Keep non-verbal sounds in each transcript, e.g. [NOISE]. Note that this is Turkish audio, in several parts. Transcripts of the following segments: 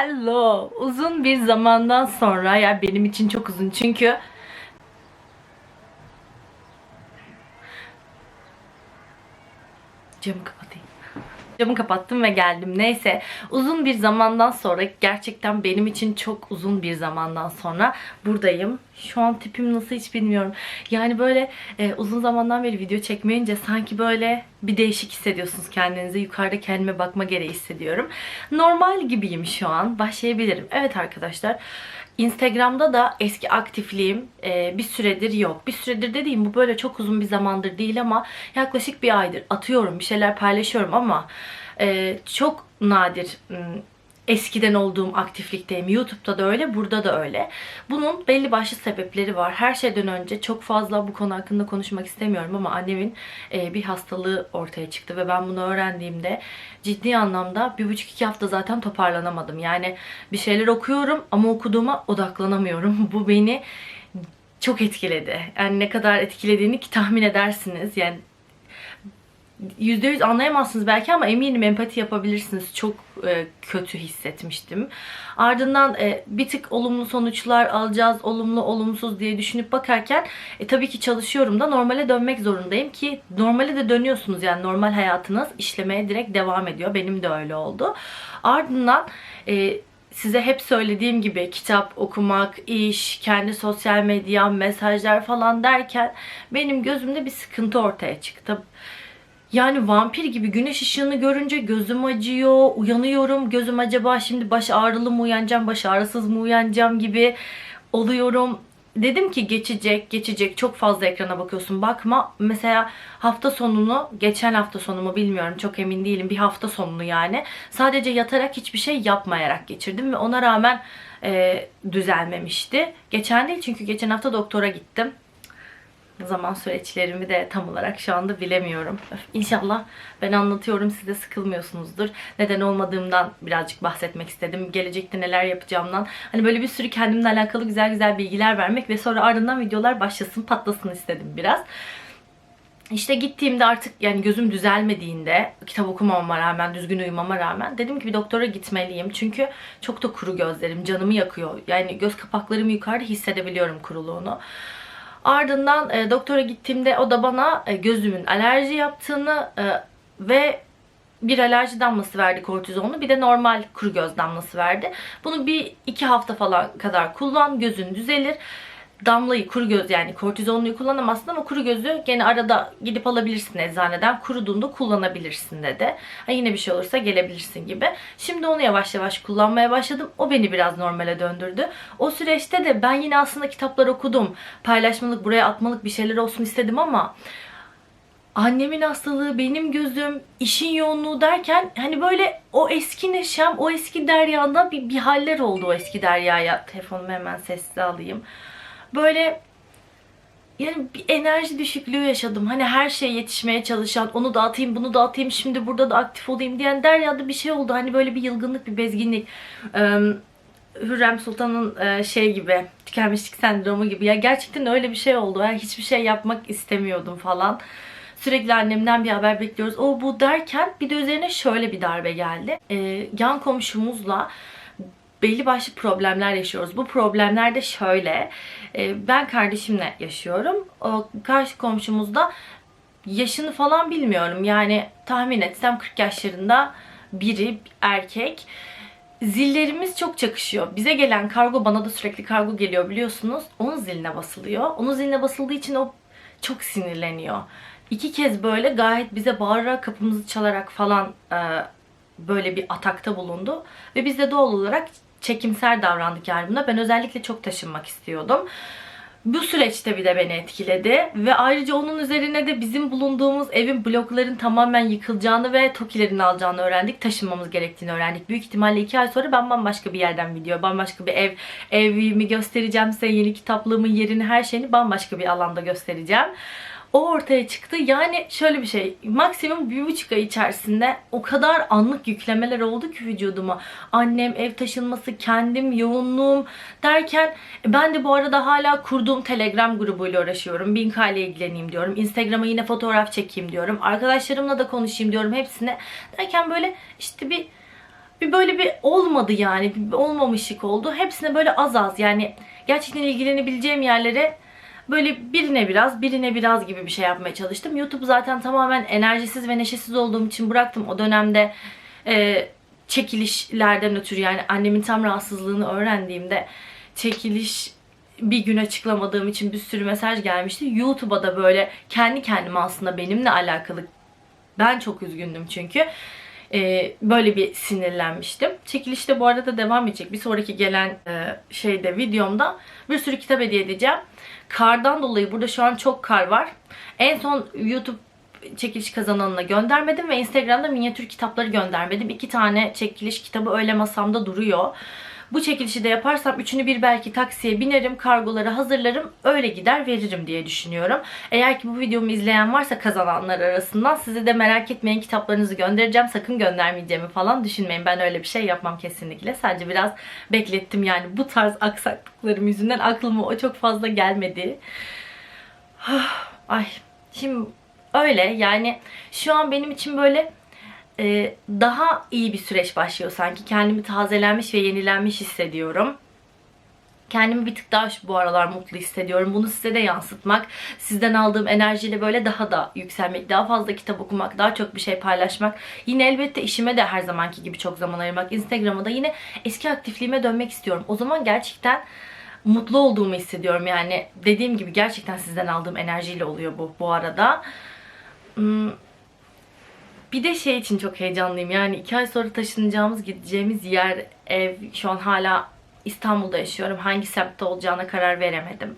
Hello. Uzun bir zamandan sonra ya benim için çok uzun çünkü Camı kapatayım. Camı kapattım ve geldim. Neyse uzun bir zamandan sonra gerçekten benim için çok uzun bir zamandan sonra buradayım. Şu an tipim nasıl hiç bilmiyorum. Yani böyle e, uzun zamandan beri video çekmeyince sanki böyle bir değişik hissediyorsunuz kendinizi. Yukarıda kendime bakma gereği hissediyorum. Normal gibiyim şu an. Başlayabilirim. Evet arkadaşlar. Instagram'da da eski aktifliğim e, bir süredir yok. Bir süredir dediğim bu böyle çok uzun bir zamandır değil ama yaklaşık bir aydır atıyorum bir şeyler paylaşıyorum ama e, çok nadir eskiden olduğum aktiflikteyim. YouTube'da da öyle, burada da öyle. Bunun belli başlı sebepleri var. Her şeyden önce çok fazla bu konu hakkında konuşmak istemiyorum ama annemin e, bir hastalığı ortaya çıktı ve ben bunu öğrendiğimde ciddi anlamda bir buçuk iki hafta zaten toparlanamadım. Yani bir şeyler okuyorum ama okuduğuma odaklanamıyorum. [LAUGHS] Bu beni çok etkiledi. Yani ne kadar etkilediğini ki tahmin edersiniz. Yani %100 anlayamazsınız belki ama eminim empati yapabilirsiniz. Çok e, kötü hissetmiştim. Ardından e, bir tık olumlu sonuçlar alacağız, olumlu olumsuz diye düşünüp bakarken e, tabii ki çalışıyorum da normale dönmek zorundayım ki normale de dönüyorsunuz yani normal hayatınız işlemeye direkt devam ediyor. Benim de öyle oldu. Ardından e, size hep söylediğim gibi kitap okumak, iş, kendi sosyal medya, mesajlar falan derken benim gözümde bir sıkıntı ortaya çıktı. Yani vampir gibi güneş ışığını görünce gözüm acıyor, uyanıyorum. Gözüm acaba şimdi baş ağrılı mı uyanacağım, baş ağrısız mı uyanacağım gibi oluyorum. Dedim ki geçecek, geçecek. Çok fazla ekrana bakıyorsun. Bakma. Mesela hafta sonunu, geçen hafta sonumu bilmiyorum. Çok emin değilim. Bir hafta sonunu yani. Sadece yatarak hiçbir şey yapmayarak geçirdim ve ona rağmen e, düzelmemişti. Geçen değil çünkü geçen hafta doktora gittim zaman süreçlerimi de tam olarak şu anda bilemiyorum. İnşallah ben anlatıyorum siz de sıkılmıyorsunuzdur. Neden olmadığımdan birazcık bahsetmek istedim. Gelecekte neler yapacağımdan. Hani böyle bir sürü kendimle alakalı güzel güzel bilgiler vermek ve sonra ardından videolar başlasın patlasın istedim biraz. İşte gittiğimde artık yani gözüm düzelmediğinde kitap okumama rağmen, düzgün uyumama rağmen dedim ki bir doktora gitmeliyim. Çünkü çok da kuru gözlerim, canımı yakıyor. Yani göz kapaklarımı yukarıda hissedebiliyorum kuruluğunu. Ardından e, doktora gittiğimde o da bana e, gözümün alerji yaptığını e, ve bir alerji damlası verdi kortizonlu bir de normal kuru göz damlası verdi. Bunu bir iki hafta falan kadar kullan gözün düzelir. Damlayı kuru göz yani kortizonluyu kullanamazsın ama kuru gözü gene arada gidip alabilirsin eczaneden. Kuruduğunda kullanabilirsin dedi. Ha, yine bir şey olursa gelebilirsin gibi. Şimdi onu yavaş yavaş kullanmaya başladım. O beni biraz normale döndürdü. O süreçte de ben yine aslında kitaplar okudum. Paylaşmalık, buraya atmalık bir şeyler olsun istedim ama annemin hastalığı, benim gözüm, işin yoğunluğu derken hani böyle o eski neşem, o eski deryada bir, bir haller oldu o eski deryaya. Telefonumu hemen sessize alayım. Böyle yani bir enerji düşüklüğü yaşadım. Hani her şeye yetişmeye çalışan, onu dağıtayım, bunu dağıtayım, şimdi burada da aktif olayım diyen deryada bir şey oldu. Hani böyle bir yılgınlık, bir bezginlik. Ee, Hürrem Sultan'ın e, şey gibi, tükenmişlik sendromu gibi. Ya gerçekten öyle bir şey oldu. Yani hiçbir şey yapmak istemiyordum falan. Sürekli annemden bir haber bekliyoruz. O bu derken bir de üzerine şöyle bir darbe geldi. Ee, yan komşumuzla belli başlı problemler yaşıyoruz. Bu problemler de şöyle. Ee, ben kardeşimle yaşıyorum. O karşı komşumuz da yaşını falan bilmiyorum. Yani tahmin etsem 40 yaşlarında biri erkek. Zillerimiz çok çakışıyor. Bize gelen kargo bana da sürekli kargo geliyor biliyorsunuz. Onun ziline basılıyor. Onun ziline basıldığı için o çok sinirleniyor. İki kez böyle gayet bize bağırarak kapımızı çalarak falan e, böyle bir atakta bulundu. Ve biz de doğal olarak çekimser davrandık yani buna. Ben özellikle çok taşınmak istiyordum. Bu süreçte bir de beni etkiledi ve ayrıca onun üzerine de bizim bulunduğumuz evin blokların tamamen yıkılacağını ve TOKİ'lerin alacağını öğrendik. Taşınmamız gerektiğini öğrendik. Büyük ihtimalle iki ay sonra ben bambaşka bir yerden video, bambaşka bir ev, evimi göstereceğim size. Yeni kitaplığımın yerini, her şeyini bambaşka bir alanda göstereceğim. O ortaya çıktı. Yani şöyle bir şey. Maksimum bir buçuk ay içerisinde o kadar anlık yüklemeler oldu ki vücuduma. Annem, ev taşınması, kendim, yoğunluğum derken ben de bu arada hala kurduğum Telegram grubuyla uğraşıyorum. 1000K ile ilgileneyim diyorum. Instagram'a yine fotoğraf çekeyim diyorum. Arkadaşlarımla da konuşayım diyorum hepsine. Derken böyle işte bir bir böyle bir olmadı yani. Bir olmamışlık oldu. Hepsine böyle az az yani gerçekten ilgilenebileceğim yerlere böyle birine biraz, birine biraz gibi bir şey yapmaya çalıştım. YouTube zaten tamamen enerjisiz ve neşesiz olduğum için bıraktım o dönemde. E, çekilişlerden ötürü yani annemin tam rahatsızlığını öğrendiğimde çekiliş bir gün açıklamadığım için bir sürü mesaj gelmişti. YouTube'a da böyle kendi kendime aslında benimle alakalı ben çok üzgündüm çünkü. Ee, böyle bir sinirlenmiştim. Çekiliş de bu arada devam edecek. Bir sonraki gelen e, şeyde videomda bir sürü kitap hediye edeceğim. Kardan dolayı burada şu an çok kar var. En son YouTube çekiliş kazananına göndermedim ve Instagram'da minyatür kitapları göndermedim. İki tane çekiliş kitabı öyle masamda duruyor. Bu çekilişi de yaparsam üçünü bir belki taksiye binerim, kargoları hazırlarım, öyle gider veririm diye düşünüyorum. Eğer ki bu videomu izleyen varsa kazananlar arasından size de merak etmeyin kitaplarınızı göndereceğim. Sakın göndermeyeceğimi falan düşünmeyin. Ben öyle bir şey yapmam kesinlikle. Sadece biraz beklettim yani bu tarz aksaklıklarım yüzünden aklıma o çok fazla gelmedi. [SIGHS] Ay şimdi öyle yani şu an benim için böyle e, daha iyi bir süreç başlıyor sanki. Kendimi tazelenmiş ve yenilenmiş hissediyorum. Kendimi bir tık daha şu- bu aralar mutlu hissediyorum. Bunu size de yansıtmak, sizden aldığım enerjiyle böyle daha da yükselmek, daha fazla kitap okumak, daha çok bir şey paylaşmak. Yine elbette işime de her zamanki gibi çok zaman ayırmak. Instagram'a da yine eski aktifliğime dönmek istiyorum. O zaman gerçekten mutlu olduğumu hissediyorum. Yani dediğim gibi gerçekten sizden aldığım enerjiyle oluyor bu bu arada. Hmm, bir de şey için çok heyecanlıyım. Yani iki ay sonra taşınacağımız, gideceğimiz yer, ev. Şu an hala İstanbul'da yaşıyorum. Hangi semtte olacağına karar veremedim.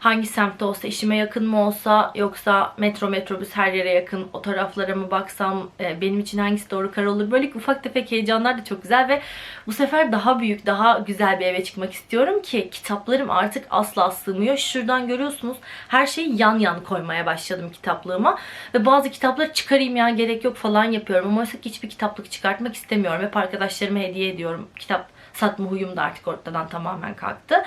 Hangi semtte olsa, işime yakın mı olsa yoksa metro metrobüs her yere yakın o taraflara mı baksam e, benim için hangisi doğru karar olur. Böyle ufak tefek heyecanlar da çok güzel ve bu sefer daha büyük, daha güzel bir eve çıkmak istiyorum ki kitaplarım artık asla sığmıyor. Şuradan görüyorsunuz her şeyi yan yan koymaya başladım kitaplığıma. Ve bazı kitapları çıkarayım ya gerek yok falan yapıyorum. Ama oysa hiçbir kitaplık çıkartmak istemiyorum. Hep arkadaşlarıma hediye ediyorum. Kitap satma huyum da artık ortadan tamamen kalktı.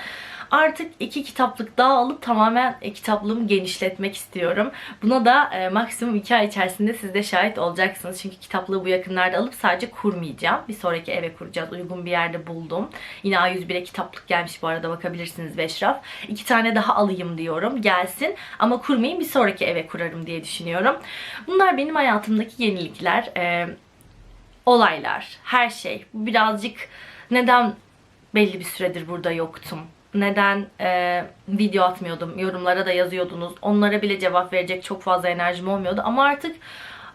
Artık iki kitaplık daha alıp tamamen e, kitaplığımı genişletmek istiyorum. Buna da e, maksimum iki ay içerisinde siz de şahit olacaksınız. Çünkü kitaplığı bu yakınlarda alıp sadece kurmayacağım. Bir sonraki eve kuracağız. Uygun bir yerde buldum. Yine A101'e kitaplık gelmiş bu arada bakabilirsiniz Beşraf. İki tane daha alayım diyorum. Gelsin ama kurmayayım bir sonraki eve kurarım diye düşünüyorum. Bunlar benim hayatımdaki yenilikler. E, olaylar, her şey. Bu birazcık neden belli bir süredir burada yoktum? Neden e, video atmıyordum? Yorumlara da yazıyordunuz. Onlara bile cevap verecek çok fazla enerjim olmuyordu. Ama artık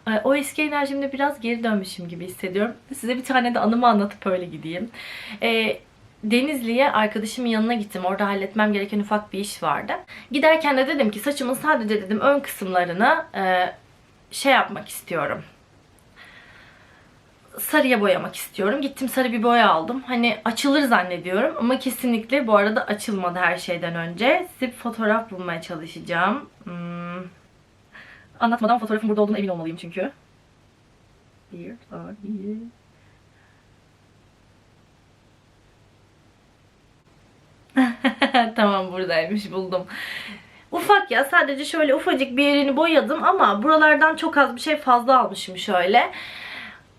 e, o eski enerjimde biraz geri dönmüşüm gibi hissediyorum. Size bir tane de anımı anlatıp öyle gideyim. E, Denizli'ye arkadaşımın yanına gittim. Orada halletmem gereken ufak bir iş vardı. Giderken de dedim ki saçımın sadece dedim ön kısımlarını e, şey yapmak istiyorum sarıya boyamak istiyorum. Gittim sarı bir boya aldım. Hani açılır zannediyorum ama kesinlikle bu arada açılmadı her şeyden önce. Size bir fotoğraf bulmaya çalışacağım. Hmm. Anlatmadan fotoğrafın burada olduğuna emin olmalıyım çünkü. Are here. [LAUGHS] tamam buradaymış buldum. Ufak ya sadece şöyle ufacık bir yerini boyadım ama buralardan çok az bir şey fazla almışım şöyle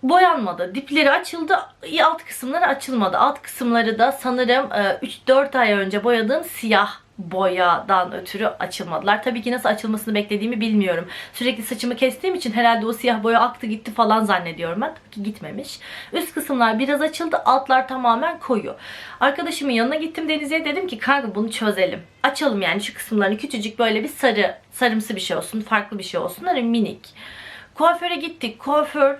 boyanmadı. Dipleri açıldı. Alt kısımları açılmadı. Alt kısımları da sanırım 3-4 ay önce boyadığım siyah boyadan ötürü açılmadılar. Tabii ki nasıl açılmasını beklediğimi bilmiyorum. Sürekli saçımı kestiğim için herhalde o siyah boya aktı gitti falan zannediyorum ben. Tabii ki gitmemiş. Üst kısımlar biraz açıldı. Altlar tamamen koyu. Arkadaşımın yanına gittim Deniz'e dedim ki kanka bunu çözelim. Açalım yani şu kısımlarını küçücük böyle bir sarı, sarımsı bir şey olsun. Farklı bir şey olsun. Hani minik. Kuaföre gittik. Kuaför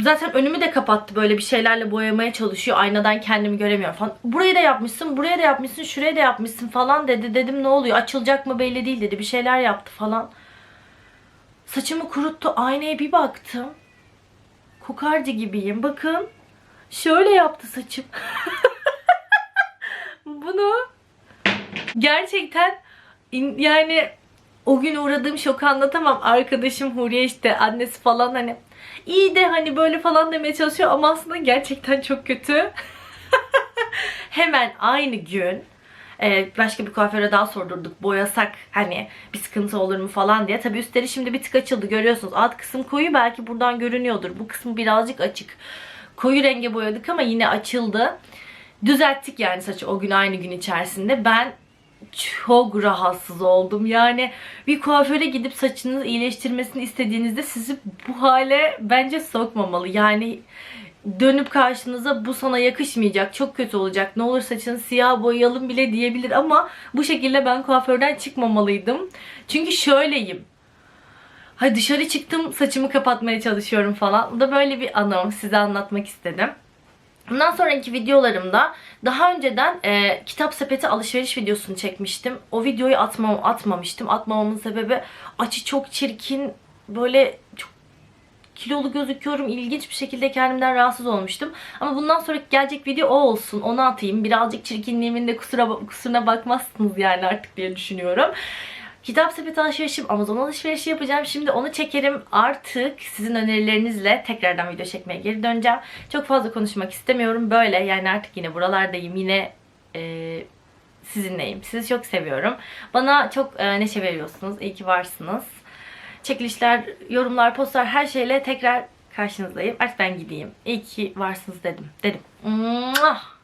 zaten önümü de kapattı böyle bir şeylerle boyamaya çalışıyor. Aynadan kendimi göremiyorum falan. Burayı da yapmışsın, buraya da yapmışsın, şuraya da yapmışsın falan dedi. Dedim ne oluyor? Açılacak mı belli değil dedi. Bir şeyler yaptı falan. Saçımı kuruttu. Aynaya bir baktım. Kokardı gibiyim. Bakın. Şöyle yaptı saçım. [LAUGHS] Bunu gerçekten yani o gün uğradığım şoku anlatamam. Arkadaşım Huriye işte annesi falan hani iyi de hani böyle falan demeye çalışıyor ama aslında gerçekten çok kötü. [LAUGHS] Hemen aynı gün e, başka bir kuaföre daha sordurduk. Boyasak hani bir sıkıntı olur mu falan diye. Tabi üstleri şimdi bir tık açıldı görüyorsunuz. Alt kısım koyu belki buradan görünüyordur. Bu kısmı birazcık açık. koyu renge boyadık ama yine açıldı. Düzelttik yani saçı o gün aynı gün içerisinde. Ben çok rahatsız oldum. Yani bir kuaföre gidip saçınızı iyileştirmesini istediğinizde sizi bu hale bence sokmamalı. Yani dönüp karşınıza bu sana yakışmayacak, çok kötü olacak, ne olur saçını siyah boyayalım bile diyebilir ama bu şekilde ben kuaförden çıkmamalıydım. Çünkü şöyleyim. Hay dışarı çıktım saçımı kapatmaya çalışıyorum falan. Bu da böyle bir anım size anlatmak istedim. Bundan sonraki videolarımda daha önceden e, kitap sepeti alışveriş videosunu çekmiştim. O videoyu atmam, atmamıştım. Atmamamın sebebi açı çok çirkin, böyle çok kilolu gözüküyorum. İlginç bir şekilde kendimden rahatsız olmuştum. Ama bundan sonraki gelecek video o olsun. Onu atayım. Birazcık çirkinliğimin de kusura, kusuruna bakmazsınız yani artık diye düşünüyorum. Kitap sepeti alışverişim, Amazon alışverişi yapacağım. Şimdi onu çekerim. Artık sizin önerilerinizle tekrardan video çekmeye geri döneceğim. Çok fazla konuşmak istemiyorum. Böyle yani artık yine buralardayım. Yine e, sizinleyim. Sizi çok seviyorum. Bana çok e, neşe veriyorsunuz. İyi ki varsınız. Çekilişler, yorumlar, postlar her şeyle tekrar karşınızdayım. Artık ben gideyim. İyi ki varsınız dedim. Dedim. Muah!